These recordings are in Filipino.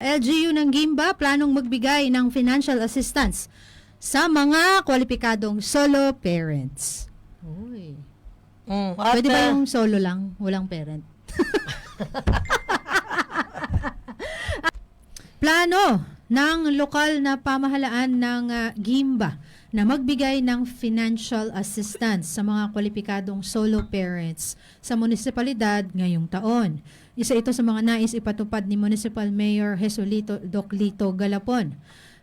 LGU ng Gimba planong magbigay ng financial assistance sa mga kwalipikadong solo parents. Uy. Mm, at, Pwede ba ah, yung solo lang, walang parent? Plano ng lokal na pamahalaan ng ah, Gimba na magbigay ng financial assistance sa mga kwalipikadong solo parents sa munisipalidad ngayong taon. Isa ito sa mga nais ipatupad ni Municipal Mayor Jesulito Doclito Galapon.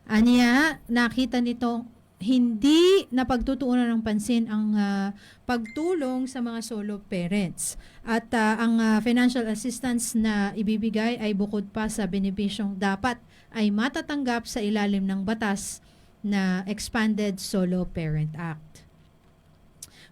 Aniya, nakita nito hindi napagtutuunan ng pansin ang ah, pagtulong sa mga solo parents. At ah, ang ah, financial assistance na ibibigay ay bukod pa sa benepisyong dapat ay matatanggap sa ilalim ng batas na Expanded Solo Parent Act.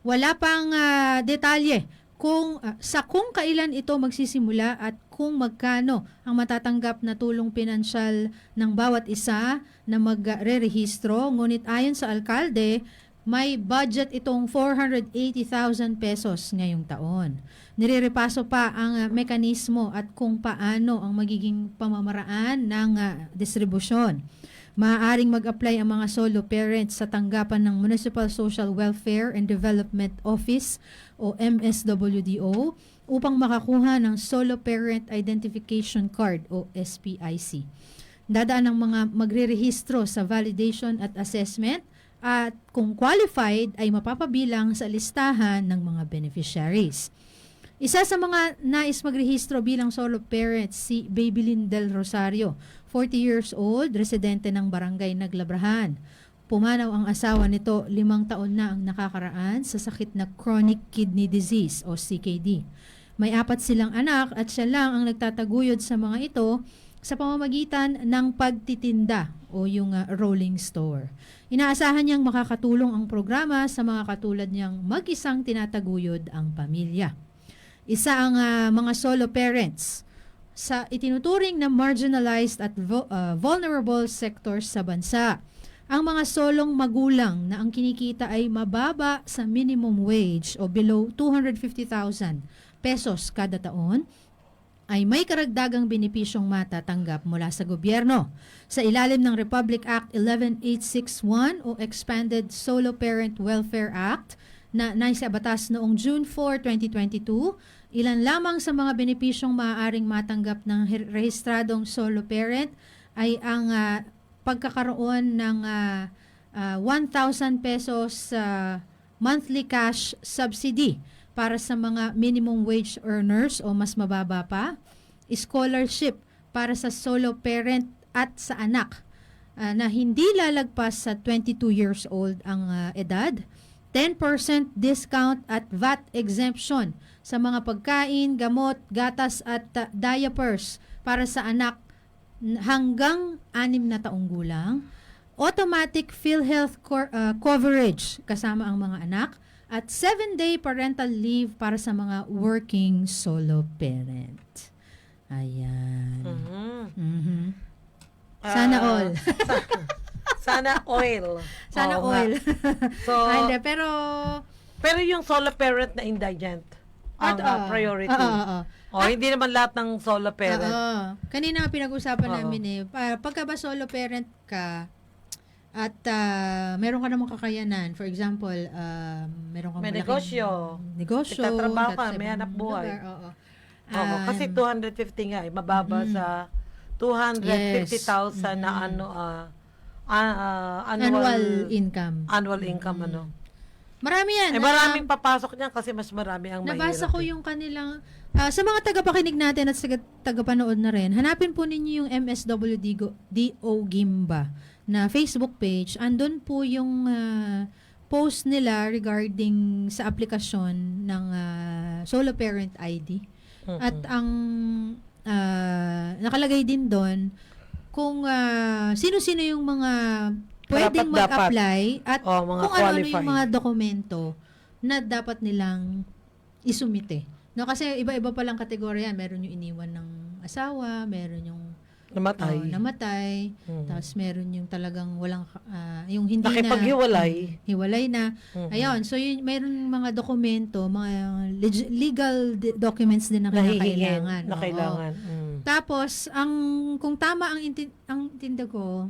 Wala pang ah, detalye kung ah, sa kung kailan ito magsisimula at kung magkano ang matatanggap na tulong pinansyal ng bawat isa na magre-rehistro. Ngunit ayon sa alkalde, may budget itong 480,000 pesos ngayong taon. Nirerepaso pa ang ah, mekanismo at kung paano ang magiging pamamaraan ng ah, distribusyon. Maaaring mag-apply ang mga solo parents sa tanggapan ng Municipal Social Welfare and Development Office o MSWDO upang makakuha ng Solo Parent Identification Card o SPIC. Dadaan ang mga magre-rehistro sa validation at assessment at kung qualified ay mapapabilang sa listahan ng mga beneficiaries. Isa sa mga nais magrehistro bilang solo parent si Babylin Del Rosario, 40 years old, residente ng barangay Naglabrahan. Pumanaw ang asawa nito, limang taon na ang nakakaraan sa sakit na chronic kidney disease o CKD. May apat silang anak at siya lang ang nagtataguyod sa mga ito sa pamamagitan ng pagtitinda o yung ah, rolling store. Inaasahan niyang makakatulong ang programa sa mga katulad niyang mag-isang tinataguyod ang pamilya. Isa ang ah, mga solo parents sa itinuturing na marginalized at vo- ah, vulnerable sectors sa bansa. Ang mga solong magulang na ang kinikita ay mababa sa minimum wage o below 250,000 pesos kada taon ay may karagdagang benepisyong matatanggap mula sa gobyerno. Sa ilalim ng Republic Act 11861 o Expanded Solo Parent Welfare Act na naisa batas noong June 4, 2022, ilan lamang sa mga benepisyong maaaring matanggap ng rehistradong solo parent ay ang ah, pagkakaroon ng ah, ah, 1,000 pesos sa monthly cash subsidy para sa mga minimum wage earners o mas mababa pa, scholarship para sa solo parent at sa anak ah, na hindi lalagpas sa 22 years old ang ah, edad, 10% discount at VAT exemption sa mga pagkain, gamot, gatas at ah, diapers para sa anak hanggang 6 na taong gulang, automatic PhilHealth cor- uh, coverage kasama ang mga anak, at 7-day parental leave para sa mga working solo parent. Ayan. mhm. Mhm. Sana Ah, all. sa- sana oil. Sana Oo all. So, Ah, hindi, pero... pero yung solo parent na indigent, ang At, ah, oo. priority. Oo, oo, oo. O, hindi naman lahat ng solo parent. Oo. Kanina nga pinag-usapan Oo. namin eh, pa- pagka ba solo parent ka, at ah, meron ka namang kakayanan, for example, ah, meron kang May malaking negosyo. negosyo, Nagtatrabaho ka, may hanap buhay. lugar, Oo. Oo, Um, kasi 250 nga eh, mababa mm. sa 250,000 na Mm. ano ah ah, annual, annual income. annual income ano. Marami yan. Eh na- maraming papasok niyan kasi mas marami ang Nabasa mahirap. ko eh. yung kanilang ah, sa mga tagapakinig natin at sa tagapanood na rin, hanapin po ninyo yung MSWD Go- DO Gimba na Facebook page. Andun po yung ah, post nila regarding sa aplikasyon ng ah, Solo Parent ID. Mm-mm. At ang ah, nakalagay din doon kung ah, sino-sino yung mga pwedeng mag-apply at Oh, mga kung ano-ano qualified. yung mga dokumento na dapat nilang isumite. No, kasi iba-iba palang kategorya. Meron yung iniwan ng asawa, meron yung namatay. oh, namatay, Mm. tapos meron yung talagang walang, ah, yung hindi na, Nakipaghiwalay. hiwalay na. Mhm. Ayun, so yun, mayroon mga dokumento, mga leg- legal documents din na kinakailangan. na kailangan. Mm. Tapos, ang kung tama ang intin, ang tinda ko,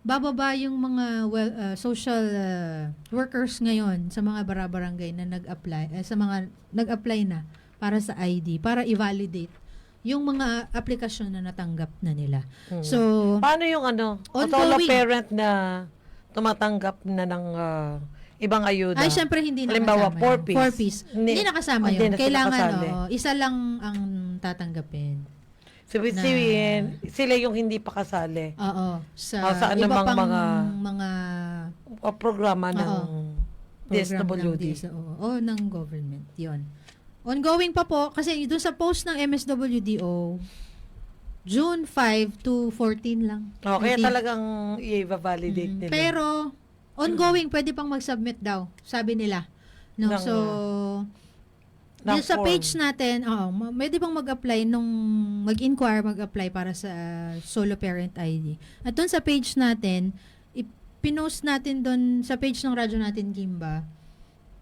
bababa yung mga well, uh, social uh, workers ngayon sa mga barabarangay na nag-apply, eh, sa mga nag-apply na para sa ID, para i-validate yung mga aplikasyon na natanggap na nila. Mm. So, Paano yung ano, Ongoing. parent na tumatanggap na ng ah, ibang ayuda? ay syempre hindi Halimbawa, nakasama four yun. piece. Four piece. Hindi- Hindi, nakasama hindi yun. na sila Kailangan, kasali. oo, isa lang ang tatanggapin. Sabi, na- sila yung hindi pa kasali. Oo. Sa, Oh, sa iba pang mga- mga O programa ng Oo. program ng DSWD. DSO. O ng government. Yon. Ongoing pa po, kasi doon sa post ng MSWDO, June 5 to 14 lang. Oh, kaya 14. talagang i-validate Mm. nila. Pero, ongoing, pwede pang mag-submit daw, sabi nila. No, Ng, so, ng sa form. page natin, oo, ma- pwede pang mag-apply nung mag-inquire, mag-apply para sa solo parent ID. At doon sa page natin, pinost natin doon sa page ng radyo natin Gimba.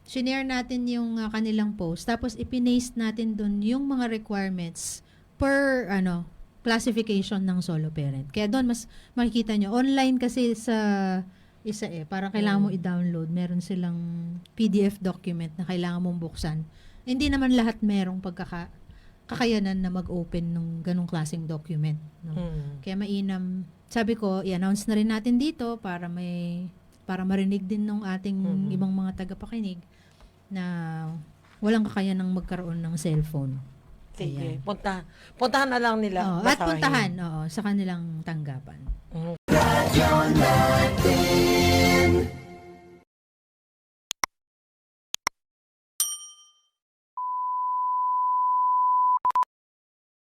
Shinare natin yung ah, kanilang post. Tapos ipinaste natin doon yung mga requirements per ano classification ng solo parent. Kaya doon mas makikita nyo. Online kasi sa isa eh. Parang kailangan mo Mm. i-download. Meron silang PDF document na kailangan mong buksan. Hindi naman lahat merong pagkaka kakayanan na mag-open ng ganong klaseng document. No? Mm. Kaya mainam, sabi ko, i-announce na rin natin dito para may para marinig din ng ating Mhm. ibang mga tagapakinig na walang kakayanang magkaroon ng cellphone. Sige, Ayan. punta, puntahan na lang nila. Oo, at puntahan oo, sa kanilang tanggapan. Mm.